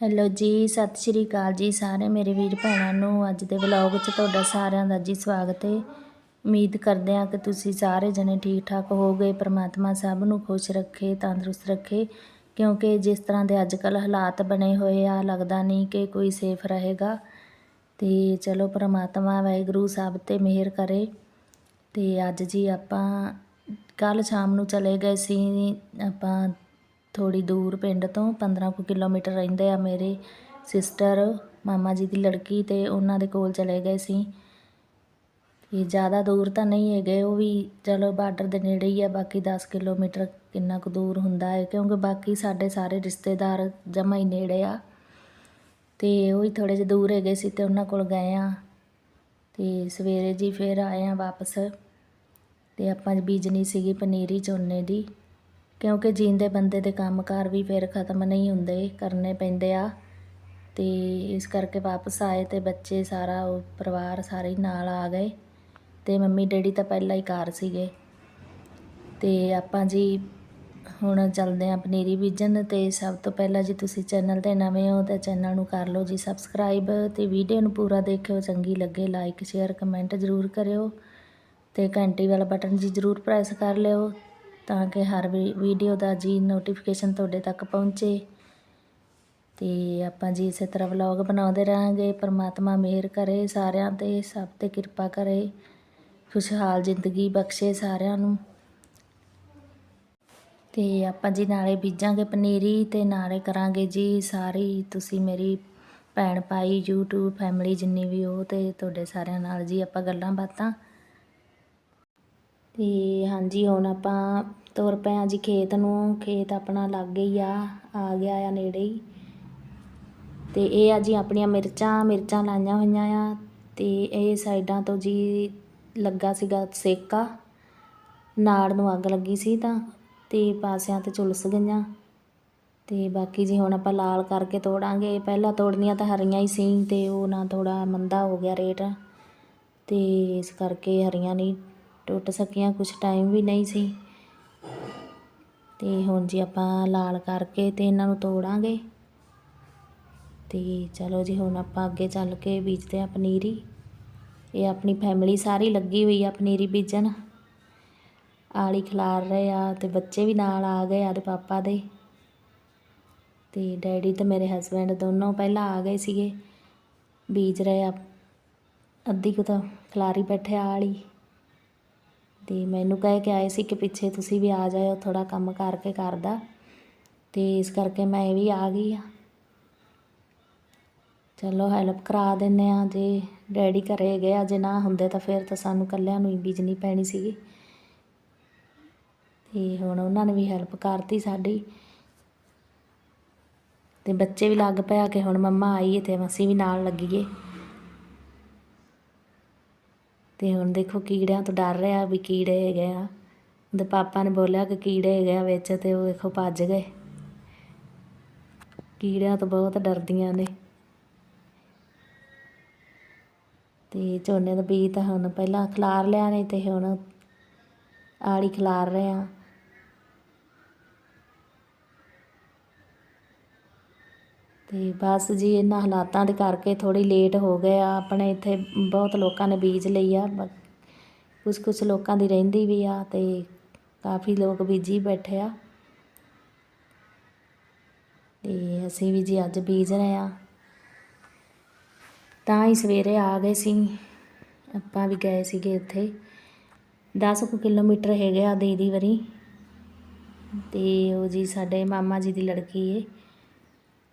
Hello ਜੀ, ਸਤਿ ਸ਼੍ਰੀ ਅਕਾਲ ਜੀ ਸਾਰੇ ਮੇਰੇ ਵੀਰ ਭੈਣਾਂ ਨੂੰ। ਅੱਜ ਦੇ ਵਲੌਗ 'ਚ ਤੁਹਾਡਾ ਸਾਰਿਆਂ ਦਾ ਜੀ ਸਵਾਗਤ ਹੈ ਉਮੀਦ ਕਰਦੇ ਹਾਂ ਕਿ ਤੁਸੀਂ ਸਾਰੇ ਜਣੇ ਠੀਕ ਠਾਕ ਹੋਵੋਗੇ, ਪ੍ਰਮਾਤਮਾ ਸਭ ਨੂੰ ਖੁਸ਼ ਰੱਖੇ, ਤੰਦਰੁਸਤ ਰੱਖੇ। ਕਿਉਂਕਿ ਜਿਸ ਤਰ੍ਹਾਂ ਦੇ ਅੱਜ ਕੱਲ੍ਹ ਹਾਲਾਤ ਬਣੇ ਹੋਏ ਆ, ਲੱਗਦਾ ਨਹੀਂ ਕਿ ਕੋਈ ਸੇਫ ਰਹੇਗਾ। ਤੇ ਚਲੋ ਪ੍ਰਮਾਤਮਾ ਵਾਹਿਗੁਰੂ ਸਭ ਤੇ ਮਿਹਰ ਕਰੇ। ਤੇ ਅੱਜ ਜੀ ਆਪਾਂ ਕੱਲ ਸ਼ਾਮ ਨੂੰ ਚਲੇ ਗਏ ਸੀ, ਆਪਾਂ ਥੋੜ੍ਹੀ ਦੂਰ ਪਿੰਡ ਤੋਂ 15 ਕੁ ਕਿਲੋਮੀਟਰ ਰਹਿੰਦੇ ਆ ਮੇਰੇ ਸਿਸਟਰ, ਮਾਮਾ ਜੀ ਦੀ ਲੜਕੀ ਅਤੇ ਉਹਨਾਂ ਦੇ ਕੋਲ ਚਲੇ ਗਏ ਸੀ। ਇਹ ਜ਼ਿਆਦਾ ਦੂਰ ਤਾਂ ਨਹੀਂ ਹੈਗੇ, ਉਹ ਵੀ ਚਲੋ ਬਾਰਡਰ ਦੇ ਨੇੜੇ ਹੀ ਆ, ਬਾਕੀ ਦਸ ਕਿਲੋਮੀਟਰ ਕਿੰਨਾ ਕੁ ਦੂਰ ਹੁੰਦਾ ਹੈ, ਕਿਉਂਕਿ ਬਾਕੀ ਸਾਡੇ ਸਾਰੇ ਰਿਸ਼ਤੇਦਾਰ ਜਮਾ ਹੀ ਨੇੜੇ ਆ। ਅਤੇ ਉਹ ਹੀ ਥੋੜ੍ਹੇ ਜਿਹੇ ਦੂਰ ਹੈਗੇ ਸੀ ਅਤੇ ਉਹਨਾਂ ਕੋਲ ਗਏ ਆ ਅਤੇ ਸਵੇਰੇ ਜੀ ਫਿਰ ਆਏ ਆ ਵਾਪਸ। ਅਤੇ ਆਪਾਂ ਬੀਜਣੀ ਸੀਗੀ ਪਨੀਰੀ ਝੋਨੇ ਦੀ। ਕਿਉਂਕਿ ਜੀਂਦੇ ਬੰਦੇ ਦੇ ਕੰਮਕਾਰ ਵੀ ਫਿਰ ਖਤਮ ਨਹੀਂ ਹੁੰਦੇ, ਕਰਨੇ ਪੈਂਦੇ ਆ। ਤੇ ਇਸ ਕਰਕੇ ਵਾਪਸ ਆਏ ਤੇ ਬੱਚੇ ਸਾਰਾ ਉਹ ਪਰਿਵਾਰ ਸਾਰੇ ਨਾਲ ਆ ਗਏ। ਤੇ ਮੰਮੀ ਡੈਡੀ ਤਾਂ ਪਹਿਲਾਂ ਹੀ ਘਰ ਸੀਗੇ। ਤੇ ਆਪਾਂ ਜੀ ਹੁਣ ਚੱਲਦੇ ਆਂ ਪਨੀਰੀ ਬੀਜਣ ਤੇ ਸਭ ਤੋਂ ਪਹਿਲਾਂ ਜੀ ਤੁਸੀਂ ਚੈਨਲ ਤੇ ਨਵੇਂ ਹੋ ਤਾਂ ਚੈਨਲ ਨੂੰ ਕਰ ਲਓ ਜੀ ਸਬਸਕ੍ਰਾਈਬ ਤੇ ਵੀਡੀਓ ਨੂੰ ਪੂਰਾ ਦੇਖਿਓ, ਚੰਗੀ ਲੱਗੇ ਲਾਈਕ, ਸ਼ੇਅਰ, ਕਮੈਂਟ ਜ਼ਰੂਰ ਕਰਿਓ। ਤੇ ਘੰਟੀ ਵਾਲਾ ਬਟਨ ਜੀ ਜ਼ਰੂਰ ਪ੍ਰੈਸ ਕਰ ਲਿਓ। ਤਾਂ ਕਿ ਹਰ ਵੀਡੀਓ ਦਾ ਜੀ ਨੋਟੀਫਿਕੇਸ਼ਨ ਤੁਹਾਡੇ ਤੱਕ ਪਹੁੰਚੇ। ਤੇ ਆਪਾਂ ਜੀ ਇਸੇ ਤਰ੍ਹਾਂ ਵਲੌਗ ਬਣਾਉਂਦੇ ਰਹਾਂਗੇ। ਪਰਮਾਤਮਾ ਮਿਹਰ ਕਰੇ ਸਾਰਿਆਂ ਤੇ, ਸਭ ਤੇ ਕਿਰਪਾ ਕਰੇ। ਖੁਸ਼ਹਾਲ ਜ਼ਿੰਦਗੀ ਬਖਸ਼ੇ ਸਾਰਿਆਂ ਨੂੰ। ਤੇ ਆਪਾਂ ਜੀ ਨਾਲੇ ਬੀਜਾਂਗੇ ਪਨੀਰੀ ਤੇ ਨਾਲੇ ਕਰਾਂਗੇ ਜੀ ਸਾਰੀ। ਤੁਸੀਂ ਮੇਰੀ ਭੈਣ ਭਾਈ, YouTube ਫੈਮਿਲੀ ਜਿੰਨੀ ਵੀ ਹੋ ਤੇ ਤੁਹਾਡੇ ਸਾਰਿਆਂ ਨਾਲ ਜੀ ਆਪਾਂ ਗੱਲਾਂ ਬਾਤਾਂ ਤੇ ਹਾਂਜੀ, ਹੁਣ ਆਪਾਂ ਤੁਰ ਪਏ ਆ ਜੀ ਖੇਤ ਨੂੰ। ਖੇਤ ਆਪਣਾ ਲਾਗੇ ਹੀ ਆ ਆ ਗਿਆ ਆ ਨੇੜੇ ਹੀ। ਤੇ ਇਹ ਆ ਜੀ ਆਪਣੀਆਂ ਮਿਰਚਾਂ ਮਿਰਚਾਂ ਲਾਈਆਂ ਹੋਈਆਂ ਆ। ਤੇ ਇਹ ਸਾਈਡਾਂ ਤੋਂ ਜੀ ਲੱਗਾ ਸੀਗਾ ਸੇਕਾ। ਨਾੜ ਨੂੰ ਅੱਗ ਲੱਗੀ ਸੀ ਤਾਂ, ਤੇ ਪਾਸਿਆਂ ਤੇ ਝੁਲਸ ਗਈਆਂ। ਤੇ ਬਾਕੀ ਜੀ ਹੁਣ ਆਪਾਂ ਲਾਲ ਕਰਕੇ ਤੋੜਾਂਗੇ। ਪਹਿਲਾਂ ਤੋੜਨੀਆਂ ਤਾਂ ਹਰੀਆਂ ਹੀ ਸੀ, ਤੇ ਉਹ ਨਾ ਥੋੜਾ ਮੰਦਾ ਹੋ ਗਿਆ ਰੇਟ। ਤੇ ਇਸ ਕਰਕੇ ਹਰੀਆਂ ਨਹੀਂ ਟੁੱਟ ਸਕੀਆਂ ਕੁਝ ਟਾਈਮ ਵੀ ਨਹੀਂ ਸੀ। ਤੇ ਹੁਣ ਜੀ ਆਪਾਂ ਲਾਲ ਕਰਕੇ ਤੇ ਇਹਨਾਂ ਨੂੰ ਤੋੜਾਂਗੇ। ਤੇ ਚਲੋ ਜੀ, ਹੁਣ ਆਪਾਂ ਅੱਗੇ ਚੱਲ ਕੇ ਬੀਜਦੇ ਆ ਪਨੀਰੀ। ਇਹ ਆਪਣੀ ਫੈਮਿਲੀ ਸਾਰੀ ਲੱਗੀ ਹੋਈ ਆ ਪਨੀਰੀ ਬੀਜਣ। ਆਲੀ ਖਿਲਾਰ ਰਹੇ ਆ ਤੇ ਬੱਚੇ ਵੀ ਨਾਲ ਆ ਗਏ ਆ ਦੇ ਪਾਪਾ ਦੇ। ਤੇ ਡੈਡੀ ਤੇ ਮੇਰੇ ਹਸਬੰਡ ਦੋਨੋਂ ਪਹਿਲਾਂ ਆ ਗਏ ਸੀਗੇ। ਬੀਜ ਰਹੇ ਆ। ਅੱਧੀ ਕੁ ਤਾਂ ਖਿਲਾਰੀ ਬੈਠੇ ਆਲੀ ਤੇ ਮੈਨੂੰ ਕਹਿ ਕੇ ਆਏ ਸੀ ਕਿ ਪਿੱਛੇ ਤੁਸੀਂ ਵੀ ਆ ਜਾਇਓ ਥੋੜਾ ਕੰਮ ਕਰਕੇ ਕਰਦਾ ਤੇ ਇਸ ਕਰਕੇ ਮੈਂ ਵੀ ਆ ਗਈ ਆ ਚਲੋ ਹੈਲਪ ਕਰਾ ਦਿੰਨੇ ਆ ਜੇ ਡੈਡੀ ਘਰੇ ਗਏ ਜੇ ਨਾ ਹੁੰਦੇ ਤਾਂ ਫਿਰ ਤਾਂ ਸਾਨੂੰ ਕੱਲਿਆਂ ਨੂੰ ਹੀ ਬੀਜਣੀ ਪੈਣੀ ਸੀਗੀ। ਤੇ ਹੁਣ ਉਹਨਾਂ ਨੇ ਵੀ ਹੈਲਪ ਕਰਤੀ ਸਾਡੀ। ਤੇ ਬੱਚੇ ਵੀ ਲੱਗ ਪਿਆ ਕਿ ਹੁਣ ਮੰਮਾ ਆਈਏ ਤੇ ਅਸੀਂ ਵੀ ਨਾਲ ਲੱਗੀਏ। ਅਤੇ ਹੁਣ ਦੇਖੋ ਕੀੜਿਆਂ ਤੋਂ ਡਰ ਰਿਹਾ ਵੀ ਕੀੜੇ ਹੈਗੇ ਆ। ਉਹਦੇ ਪਾਪਾ ਨੇ ਬੋਲਿਆ ਕਿ ਕੀੜੇ ਹੈਗੇ ਆ ਵਿੱਚ ਅਤੇ ਉਹ ਦੇਖੋ ਭੱਜ ਗਏ। ਕੀੜਿਆਂ ਤੋਂ ਬਹੁਤ ਡਰਦੀਆਂ ਨੇ। ਤੇ ਝੋਨੇ ਦਾ ਬੀਜ ਤਾਂ ਹੁਣ ਪਹਿਲਾਂ ਖਿਲਾਰ ਲਿਆ ਨੇ ਤੇ ਹੁਣ ਆੜੀ ਖਿਲਾਰ ਰਹੇ ਆ। ਅਤੇ ਬਸ ਜੀ ਇਹਨਾਂ ਹਾਲਾਤਾਂ ਦੇ ਕਰਕੇ ਥੋੜ੍ਹੀ ਲੇਟ ਹੋ ਗਏ ਆ। ਆਪਣੇ ਇੱਥੇ ਬਹੁਤ ਲੋਕਾਂ ਨੇ ਬੀਜ ਲਈ ਆ। ਕੁਝ ਕੁਝ ਲੋਕਾਂ ਦੀ ਰਹਿੰਦੀ ਵੀ ਆ ਅਤੇ ਕਾਫੀ ਲੋਕ ਬੀਜੀ ਬੈਠੇ ਆ। ਤੇ ਅਸੀਂ ਵੀ ਜੀ ਅੱਜ ਬੀਜ ਰਹੇ ਆ। ਤਾਂ ਹੀ ਸਵੇਰੇ ਆ ਗਏ ਸੀ। ਆਪਾਂ ਵੀ ਗਏ ਸੀਗੇ ਉੱਥੇ। 10 ਕੁ ਕਿਲੋਮੀਟਰ ਹੈਗੇ ਆ ਦੀਦੀ ਵਰੀ। ਤੇ ਉਹ ਜੀ ਸਾਡੇ ਮਾਮਾ ਜੀ ਦੀ ਲੜਕੀ ਏ।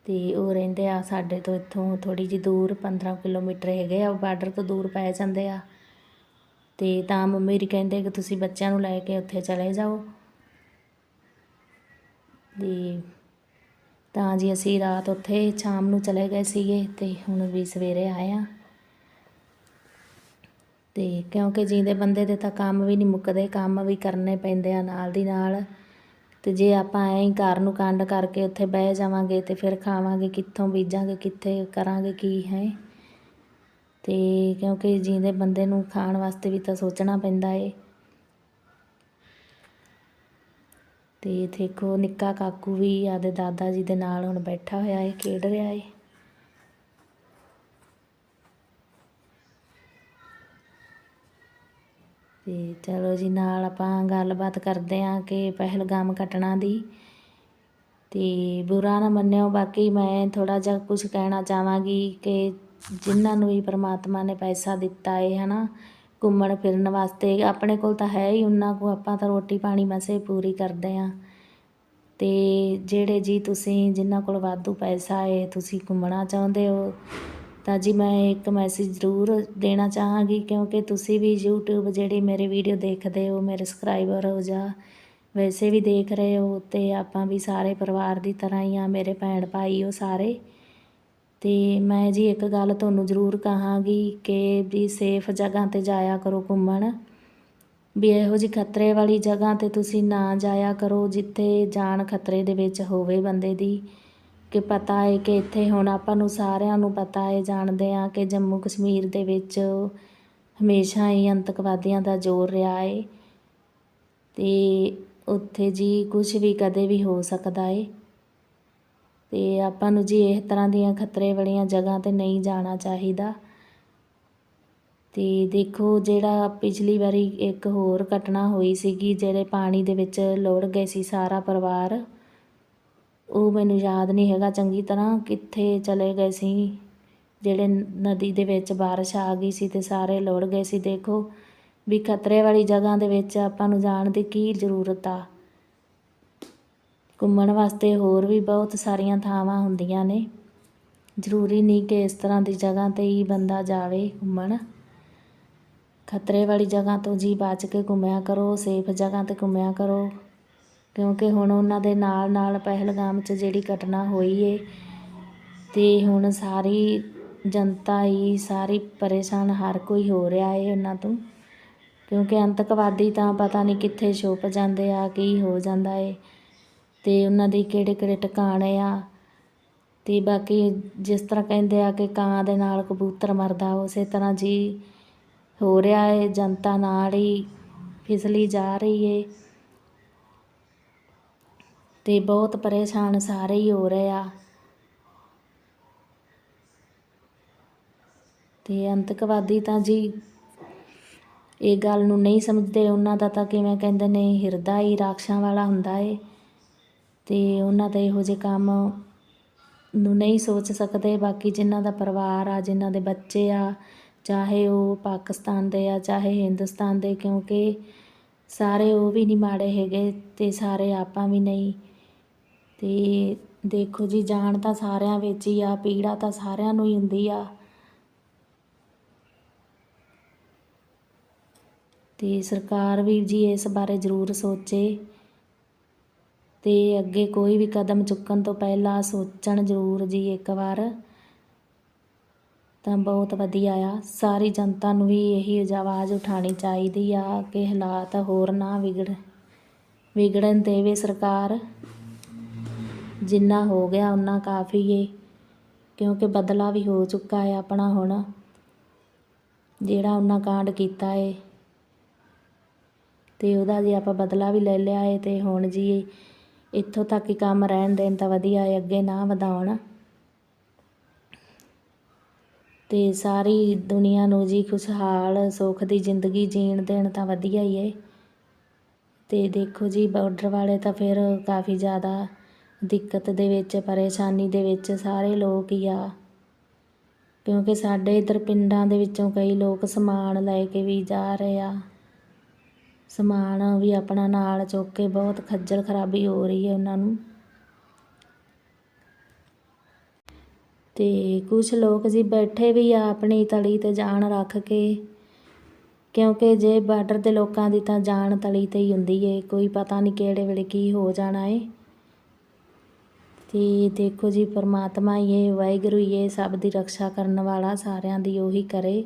ਅਤੇ ਉਹ ਰਹਿੰਦੇ ਆ ਸਾਡੇ ਤੋਂ ਇੱਥੋਂ ਥੋੜ੍ਹੀ ਜਿਹੀ ਦੂਰ 15 ਕਿਲੋਮੀਟਰ ਹੈਗੇ ਆ ਬਾਰਡਰ ਤੋਂ ਦੂਰ ਪੈ ਜਾਂਦੇ ਆ। ਅਤੇ ਤਾਂ ਮੰਮੀ ਮੇਰੀ ਕਹਿੰਦੇ ਕਿ ਤੁਸੀਂ ਬੱਚਿਆਂ ਨੂੰ ਲੈ ਕੇ ਉੱਥੇ ਚਲੇ ਜਾਓ। ਅਤੇ ਤਾਂ ਜੀ ਅਸੀਂ ਰਾਤ ਉੱਥੇ ਸ਼ਾਮ ਨੂੰ ਚਲੇ ਗਏ ਸੀਗੇ ਅਤੇ ਹੁਣ ਵੀ ਸਵੇਰੇ ਆਏ ਆ। ਤੇ ਕਿਉਂਕਿ ਜੀਂਦੇ ਬੰਦੇ ਦੇ ਤਾਂ ਕੰਮ ਵੀ ਨਹੀਂ ਮੁੱਕਦੇ, ਕੰਮ ਵੀ ਕਰਨੇ ਪੈਂਦੇ ਆ ਨਾਲ ਦੀ ਨਾਲ। ਤੇ ਜੇ ਆਪਾਂ ਐਂ ਹੀ ਘਰ ਨੂੰ ਕੰਡ ਕਰਕੇ ਉੱਥੇ ਬਹਿ ਜਾਵਾਂਗੇ ਤੇ ਫਿਰ ਖਾਵਾਂਗੇ ਕਿੱਥੋਂ, ਬੀਜਾਂਗੇ ਕਿੱਥੇ, ਕਰਾਂਗੇ ਕੀ, ਹੈ? ਤੇ ਕਿਉਂਕਿ ਜੀਂਦੇ ਬੰਦੇ ਨੂੰ ਖਾਣ ਵਾਸਤੇ ਵੀ ਤਾਂ ਸੋਚਣਾ ਪੈਂਦਾ ਏ। ਤੇ ਦੇਖੋ, ਨਿੱਕਾ ਕਾਕੂ ਵੀ ਆਦੇ ਦਾਦਾ ਜੀ ਦੇ ਨਾਲ ਹੁਣ ਬੈਠਾ ਹੋਇਆ ਏ, ਖੇਡ ਰਿਹਾ ਏ। ਤੇ ਚਲੋ ਜੀ, ਨਾਲ ਆਪਾਂ ਗੱਲਬਾਤ ਕਰਦੇ ਆਂ ਕਿ ਪਹਿਲਗਾਮ ਘਟਨਾ ਦੀ। ਤੇ ਬੁਰਾ ਨਾ ਮੰਨਿਓ, ਬਾਕੀ ਮੈਂ ਥੋੜਾ ਜਿਹਾ ਕੁਝ ਕਹਿਣਾ ਚਾਹਾਂਗੀ ਕਿ ਜਿਨ੍ਹਾਂ ਨੂੰ ਵੀ ਪ੍ਰਮਾਤਮਾ ਨੇ ਪੈਸਾ ਦਿੱਤਾ ਏ, ਹਨਾ, ਘੁੰਮਣ ਫਿਰਨ ਵਾਸਤੇ, ਆਪਣੇ ਕੋਲ ਤਾਂ ਹੈ ਹੀ ਉਹਨਾਂ ਕੋ ਆਪਾਂ ਤਾਂ ਰੋਟੀ ਪਾਣੀ ਮਸੇ ਪੂਰੀ ਕਰਦੇ ਆਂ ਤੇ ਜਿਹੜੇ ਜੀ ਤੁਸੀਂ, ਜਿਨ੍ਹਾਂ ਕੋਲ ਵਾਧੂ ਪੈਸਾ ਏ, ਤੁਸੀਂ ਘੁੰਮਣਾ ਚਾਹੁੰਦੇ ਹੋ ਤਾਂ ਜੀ ਮੈਂ ਇੱਕ ਮੈਸੇਜ ਜ਼ਰੂਰ ਦੇਣਾ ਚਾਹਾਂਗੀ ਕਿਉਂਕਿ ਤੁਸੀਂ ਵੀ YouTube ਜਿਹੜੀ ਮੇਰੇ ਵੀਡੀਓ ਦੇਖਦੇ ਹੋ, ਮੇਰੇ ਸਬਸਕ੍ਰਾਈਬਰ ਹੋ ਜਾਂ ਵੈਸੇ ਵੀ ਦੇਖ ਰਹੇ ਹੋ, ਤੇ ਆਪਾਂ ਵੀ ਸਾਰੇ ਪਰਿਵਾਰ ਦੀ ਤਰ੍ਹਾਂ ਹੀ ਆ, ਮੇਰੇ ਭੈਣ ਭਾਈ ਉਹ ਸਾਰੇ। ਤੇ ਮੈਂ ਜੀ ਇੱਕ ਗੱਲ ਤੁਹਾਨੂੰ ਜ਼ਰੂਰ ਕਹਾਂਗੀ ਕਿ ਵੀ ਸੇਫ ਜਗ੍ਹਾ ਤੇ ਜਾਇਆ ਕਰੋ ਘੁੰਮਣ। ਵੀ ਇਹੋ ਜਿਹੀ ਖਤਰੇ ਵਾਲੀ ਜਗ੍ਹਾ ਤੇ ਤੁਸੀਂ ਨਾ ਜਾਇਆ ਕਰੋ ਜਿੱਥੇ ਜਾਨ ਖਤਰੇ ਦੇ ਵਿੱਚ ਹੋਵੇ ਬੰਦੇ ਦੀ। ਕਿ ਪਤਾ ਹੈ ਕਿ ਇੱਥੇ ਹੁਣ ਆਪਾਂ ਨੂੰ ਸਾਰਿਆਂ ਨੂੰ ਪਤਾ ਹੈ ਜਾਣਦੇ ਆ ਕਿ ਜੰਮੂ ਕਸ਼ਮੀਰ ਦੇ ਵਿੱਚ ਹਮੇਸ਼ਾ ਹੀ ਅੰਤਕਵਾਦੀਆਂ ਦਾ ਜ਼ੋਰ ਰਿਹਾ ਹੈ ਤੇ ਉੱਥੇ ਜੀ ਕੁਝ ਵੀ ਕਦੇ ਵੀ ਹੋ ਸਕਦਾ ਹੈ ਤੇ ਆਪਾਂ ਨੂੰ ਜੀ ਇਸ ਤਰ੍ਹਾਂ ਦੀਆਂ ਖਤਰੇ ਵਾਲੀਆਂ ਜਗ੍ਹਾ ਤੇ ਨਹੀਂ ਜਾਣਾ ਚਾਹੀਦਾ। ਤੇ ਦੇਖੋ ਜਿਹੜਾ ਪਿਛਲੀ ਵਾਰੀ ਇੱਕ ਹੋਰ ਘਟਨਾ ਹੋਈ ਸੀਗੀ, ਜਿਹੜੇ ਪਾਣੀ ਦੇ ਵਿੱਚ ਲੋੜ ਗਏ ਸੀ ਸਾਰਾ ਪਰਿਵਾਰ। ਉਹ ਮੈਨੂੰ ਯਾਦ ਨਹੀਂ ਹੈਗਾ ਚੰਗੀ ਤਰ੍ਹਾਂ ਕਿੱਥੇ ਚਲੇ ਗਏ ਸੀ। ਜਿਹੜੇ ਨਦੀ ਦੇ ਵਿੱਚ ਬਾਰਿਸ਼ ਆ ਗਈ ਸੀ ਤੇ ਸਾਰੇ ਲੋੜ ਗਏ ਸੀ। ਦੇਖੋ ਵੀ ਖਤਰੇ ਵਾਲੀ ਜਗ੍ਹਾ ਦੇ ਵਿੱਚ ਆਪਾਂ ਨੂੰ ਜਾਣ ਦੀ ਕੀ ਜ਼ਰੂਰਤ ਆ। ਘੁੰਮਣ ਵਾਸਤੇ ਹੋਰ ਵੀ ਬਹੁਤ ਸਾਰੀਆਂ ਥਾਵਾਂ ਹੁੰਦੀਆਂ ਨੇ। ਜ਼ਰੂਰੀ ਨਹੀਂ ਕਿ ਇਸ ਤਰ੍ਹਾਂ ਦੀ ਜਗ੍ਹਾ ਤੇ ਹੀ ਬੰਦਾ ਜਾਵੇ ਘੁੰਮਣ। ਖਤਰੇ ਵਾਲੀ ਜਗ੍ਹਾ ਤੋਂ ਜੀ ਬਚ ਕੇ ਘੁੰਮਿਆ ਕਰੋ, ਸੇਫ ਜਗ੍ਹਾ ਤੇ ਘੁੰਮਿਆ ਕਰੋ। ਕਿਉਂਕਿ ਹੁਣ ਉਹਨਾਂ ਦੇ ਨਾਲ ਨਾਲ ਪਹਿਲਗਾਮ 'ਚ ਜਿਹੜੀ ਘਟਨਾ ਹੋਈ ਏ ਅਤੇ ਹੁਣ ਸਾਰੀ ਜਨਤਾ ਹੀ ਸਾਰੀ ਪਰੇਸ਼ਾਨ ਹਰ ਕੋਈ ਹੋ ਰਿਹਾ ਏ ਉਹਨਾਂ ਤੋਂ। ਕਿਉਂਕਿ ਆਤੰਕਵਾਦੀ ਤਾਂ ਪਤਾ ਨਹੀਂ ਕਿੱਥੇ ਛੁਪ ਜਾਂਦੇ ਆ, ਕੀ ਹੋ ਜਾਂਦਾ ਏ ਅਤੇ ਉਹਨਾਂ ਦੇ ਕਿਹੜੇ ਕਿਹੜੇ ਟਿਕਾਣੇ ਆ ਅਤੇ ਬਾਕੀ ਜਿਸ ਤਰ੍ਹਾਂ ਕਹਿੰਦੇ ਆ ਕਿ ਕਾਂ ਦੇ ਨਾਲ ਕਬੂਤਰ ਮਰਦਾ, ਉਸੇ ਤਰ੍ਹਾਂ ਜੀ ਹੋ ਰਿਹਾ ਏ, ਜਨਤਾ ਨਾਲ ਹੀ ਫਿਸਲੀ ਜਾ ਰਹੀ ਏ। ਤੇ ਬਹੁਤ ਪਰੇਸ਼ਾਨ ਸਾਰੇ ਹੀ ਹੋ ਰਹੇ ਆ। ਤੇ ਅੰਤਕਵਾਦੀ ਤਾਂ ਜੀ ਇਹ ਗੱਲ ਨੂੰ ਨਹੀਂ ਸਮਝਦੇ, ਉਹਨਾਂ ਦਾ ਤਾਂ ਕਿਵੇਂ ਕਹਿੰਦੇ ਨੇ, ਹਿਰਦਾ ਹੀ ਰਾਖਸ਼ਾਂ ਵਾਲਾ ਹੁੰਦਾ ਏ। ਤੇ ਉਹਨਾਂ ਦਾ ਇਹੋ ਜਿਹੇ ਕੰਮ ਨੂੰ ਨਹੀਂ ਸੋਚ ਸਕਦੇ। ਬਾਕੀ ਜਿਨ੍ਹਾਂ ਦਾ ਪਰਿਵਾਰ ਆ, ਜਿਨ੍ਹਾਂ ਦੇ ਬੱਚੇ ਆ, ਚਾਹੇ ਉਹ ਪਾਕਿਸਤਾਨ ਦੇ ਆ, ਚਾਹੇ ਹਿੰਦੁਸਤਾਨ ਦੇ, ਕਿਉਂਕਿ ਸਾਰੇ ਉਹ ਵੀ ਨਹੀਂ ਮਾੜੇ ਹੈਗੇ ਤੇ ਸਾਰੇ ਆਪਾਂ ਵੀ ਨਹੀਂ। ਤੇ ਦੇਖੋ ਜੀ, ਜਾਣ ਤਾਂ ਸਾਰਿਆਂ ਵਿੱਚ ਹੀ ਆ, ਪੀੜਾ ਤਾਂ ਸਾਰਿਆਂ ਨੂੰ ਹੀ ਹੁੰਦੀ ਆ। ਤੇ ਸਰਕਾਰ ਵੀ ਜੀ, ਇਸ ਬਾਰੇ ਜ਼ਰੂਰ ਸੋਚੇ। ਤੇ ਅੱਗੇ ਕੋਈ ਵੀ ਕਦਮ ਚੁੱਕਣ ਤੋਂ ਪਹਿਲਾਂ ਸੋਚਣ ਜ਼ਰੂਰ ਜੀ ਇੱਕ ਵਾਰ। ਤਾਂ ਬਹੁਤ ਵਧੀਆ ਆ। ਸਾਰੀ ਜਨਤਾ ਨੂੰ ਵੀ ਇਹੀ ਆਵਾਜ਼ ਉਠਾਣੀ ਚਾਹੀਦੀ ਆ ਕਿ ਹਾਲਾਤ ਹੋਰ ਨਾ ਵਿਗੜ ਵਿਗੜਨ ਦੇਵੇ ਸਰਕਾਰ। ਜਿੰਨਾ ਹੋ ਗਿਆ ਉਨਾ ਕਾਫੀ ਏ, ਕਿਉਂਕਿ ਬਦਲਾ ਵੀ ਹੋ ਚੁੱਕਾ ਹੈ ਆਪਣਾ ਹੁਣ, ਜਿਹੜਾ ਉਹਨਾਂ ਕਾਂਡ ਕੀਤਾ ਏ। ਤੇ ਉਹਦਾ ਜੇ ਆਪਾਂ ਬਦਲਾ ਵੀ ਲੈ ਲਿਆ ਏ ਤੇ ਹੁਣ ਜੀ ਇੱਥੋਂ ਤੱਕ ਹੀ ਕੰਮ ਰਹਿਣ ਦੇਣ ਤਾਂ ਵਧੀਆ ਏ, ਅੱਗੇ ਨਾ ਵਧਾਉਣ। ਤੇ ਸਾਰੀ ਦੁਨੀਆ ਨੂੰ ਜੀ ਖੁਸ਼ਹਾਲ, ਸੁੱਖ ਦੀ ਜ਼ਿੰਦਗੀ ਜੀਣ ਦੇਣ ਤਾਂ ਵਧੀਆ ਹੀ ਏ। ਤੇ ਦੇਖੋ ਜੀ, ਬਾਰਡਰ ਵਾਲੇ ਤਾਂ ਫਿਰ ਕਾਫੀ ਜ਼ਿਆਦਾ ਦਿੱਕਤ ਦੇ ਵਿੱਚ, ਪਰੇਸ਼ਾਨੀ ਦੇ ਵਿੱਚ ਸਾਰੇ ਲੋਕ ਹੀ ਆ। ਕਿਉਂਕਿ ਸਾਡੇ ਇੱਧਰ ਪਿੰਡਾਂ ਦੇ ਵਿੱਚੋਂ ਕਈ ਲੋਕ ਸਮਾਨ ਲੈ ਕੇ ਵੀ ਜਾ ਰਹੇ ਆ। ਸਮਾਨ ਵੀ ਆਪਣਾ ਨਾਲ ਚੁੱਕ ਕੇ ਬਹੁਤ ਖੱਜਲ ਖਰਾਬੀ ਹੋ ਰਹੀ ਹੈ ਉਹਨਾਂ ਨੂੰ। ਤੇ ਕੁਝ ਲੋਕ ਜੀ ਬੈਠੇ ਵੀ ਆ ਆਪਣੀ ਤਲੀ ਤੇ ਜਾਨ ਰੱਖ ਕੇ, ਕਿਉਂਕਿ ਜੇ ਬਾਰਡਰ ਦੇ ਲੋਕਾਂ ਦੀ ਤਾਂ ਜਾਨ ਤਲੀ ਤੇ ਹੀ ਹੁੰਦੀ ਏ। ਕੋਈ ਪਤਾ ਨਹੀਂ ਕਿਹੜੇ ਵੇਲੇ ਕੀ ਹੋ ਜਾਣਾ ਏ। ਤੇ ਦੇਖੋ ਜੀ, ਪਰਮਾਤਮਾ ਹੀ ਇਹ ਵਾਹਿਗੁਰੂ ਹੀ ਇਹ ਸਭ ਦੀ ਰੱਖਿਆ ਕਰਨ ਵਾਲਾ ਸਾਰਿਆਂ ਦੀ ਉਹੀ ਕਰੇ।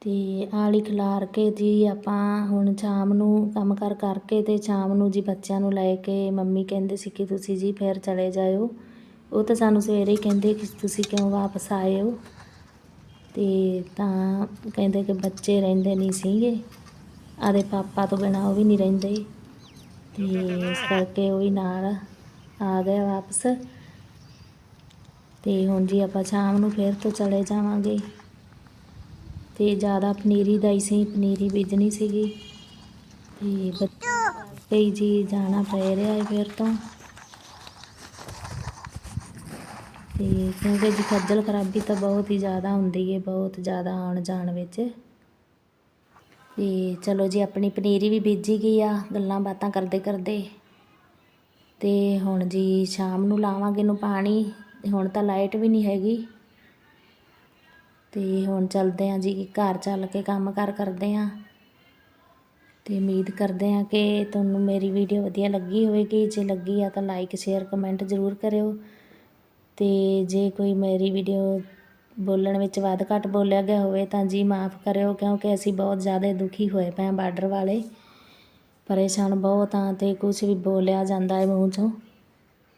ਤੇ ਆਲੀ ਖਿਲਾਰ ਕੇ ਜੀ ਆਪਾਂ ਹੁਣ ਸ਼ਾਮ ਨੂੰ ਕੰਮ ਕਰ ਕਰਕੇ ਤੇ ਸ਼ਾਮ ਨੂੰ ਜੀ ਬੱਚਿਆਂ ਨੂੰ ਲੈ ਕੇ ਮੰਮੀ ਕਹਿੰਦੇ ਸੀ ਕਿ ਤੁਸੀਂ ਜੀ ਫਿਰ ਚਲੇ ਜਾਇਓ। ਉਹ ਤਾਂ ਸਾਨੂੰ ਸਵੇਰੇ ਹੀ ਕਹਿੰਦੇ ਕਿ ਤੁਸੀਂ ਕਿਉਂ ਵਾਪਸ ਆਏ ਹੋ? ਤੇ ਤਾਂ ਕਹਿੰਦੇ ਕਿ ਬੱਚੇ ਰਹਿੰਦੇ ਨਹੀਂ ਸੀਗੇ। ਆਦੇ ਪਾਪਾ ਤੋਂ ਬਿਨਾ ਉਹ ਵੀ ਨਹੀਂ ਰਹਿੰਦੇ। ਤੇ ਇਸ ਕਰਕੇ ਉਹ ਵੀ ਨਾਲ ਆ ਗਿਆ ਵਾਪਸ। ਤੇ ਹੁਣ ਜੀ ਆਪਾਂ ਸ਼ਾਮ ਨੂੰ ਫੇਰ ਤੋਂ ਚਲੇ ਜਾਵਾਂਗੇ। ਤੇ ਜ਼ਿਆਦਾ ਪਨੀਰੀ ਦਾ ਹੀ ਸੀ, ਪਨੀਰੀ ਬੀਜਣੀ ਸੀਗੀ। ਤੇ ਬੱਚੇ ਜੀ ਜਾਣਾ ਪੈ ਰਿਹਾ ਹੈ ਫਿਰ ਤੋਂ। ਤੇ ਕਿਉਂਕਿ ਜੀ ਖੱਜਲ ਖਰਾਬੀ ਤਾਂ ਬਹੁਤ ਹੀ ਜ਼ਿਆਦਾ ਹੁੰਦੀ ਹੈ, ਬਹੁਤ ਜ਼ਿਆਦਾ ਆਉਣ ਜਾਣ ਵਿੱਚ। ਤੇ ਚਲੋ ਜੀ, ਆਪਣੀ ਪਨੀਰੀ ਵੀ ਬੀਜੀ ਗਈ ਆ, ਗੱਲਾਂ ਬਾਤਾਂ ਕਰਦੇ ਕਰਦੇ। ਤੇ ਹੁਣ ਜੀ ਸ਼ਾਮ ਨੂੰ ਲਾਵਾਂਗੇ ਨੂੰ ਪਾਣੀ ਹੁਣ ਤਾਂ ਲਾਈਟ ਵੀ ਨਹੀਂ ਹੈਗੀ। ਤੇ ਹੁਣ ਚੱਲਦੇ ਆਂ ਜੀ, ਘਰ ਚੱਲ ਕੇ ਕੰਮ ਕਾਰ ਕਰਦੇ ਆਂ। ਤੇ ਉਮੀਦ ਕਰਦੇ ਆਂ ਕਿ ਤੁਹਾਨੂੰ ਮੇਰੀ ਵੀਡੀਓ ਵਧੀਆ ਲੱਗੀ ਹੋਵੇਗੀ। ਜੇ ਲੱਗੀ ਆ ਤਾਂ ਲਾਈਕ ਸ਼ੇਅਰ ਕਮੈਂਟ ਜ਼ਰੂਰ ਕਰਿਓ। ਤੇ ਜੇ ਕੋਈ ਮੇਰੀ ਵੀਡੀਓ ਬੋਲਣ ਵਿੱਚ ਵੱਧ ਘੱਟ ਬੋਲਿਆ ਗਿਆ ਹੋਵੇ ਤਾਂ ਜੀ ਮਾਫ ਕਰਿਓ ਕਿਉਂਕਿ ਅਸੀਂ ਬਹੁਤ ਜ਼ਿਆਦਾ ਦੁਖੀ ਹੋਏ ਪਏ ਹਾਂ ਬਾਰਡਰ ਵਾਲੇ। ਪਰੇਸ਼ਾਨ ਬਹੁਤ ਹਾਂ ਤੇ ਕੁਝ ਵੀ ਬੋਲਿਆ ਜਾਂਦਾ ਹੈ ਮੂੰਹ ਚੋਂ।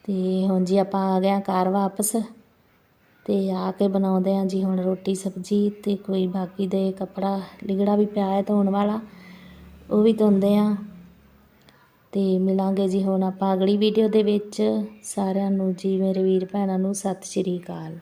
ਤੇ ਹੁਣ ਜੀ ਆਪਾਂ ਆ ਗਏ ਹਾਂ ਘਰ ਵਾਪਸ ਤੇ ਆ ਕੇ ਬਣਾਉਂਦੇ ਹਾਂ ਜੀ ਹੁਣ ਰੋਟੀ ਸਬਜ਼ੀ ਤੇ ਕੋਈ ਬਾਕੀ ਦੇ ਕੱਪੜਾ ਲਿਗੜਾ ਵੀ ਪਿਆ ਹੈ ਧੋਣ ਵਾਲਾ, ਉਹ ਵੀ ਧੋਂਦੇ ਆ ਤੇ ਮਿਲਾਂਗੇ ਜੀ ਹੁਣ ਆਪਾਂ ਅਗਲੀ ਵੀਡੀਓ ਦੇ ਵਿੱਚ। ਸਾਰਿਆਂ ਨੂੰ ਜੀ ਮੇਰੇ ਵੀਰ ਭੈਣਾਂ ਨੂੰ ਸਤਿ ਸ਼੍ਰੀ ਅਕਾਲ।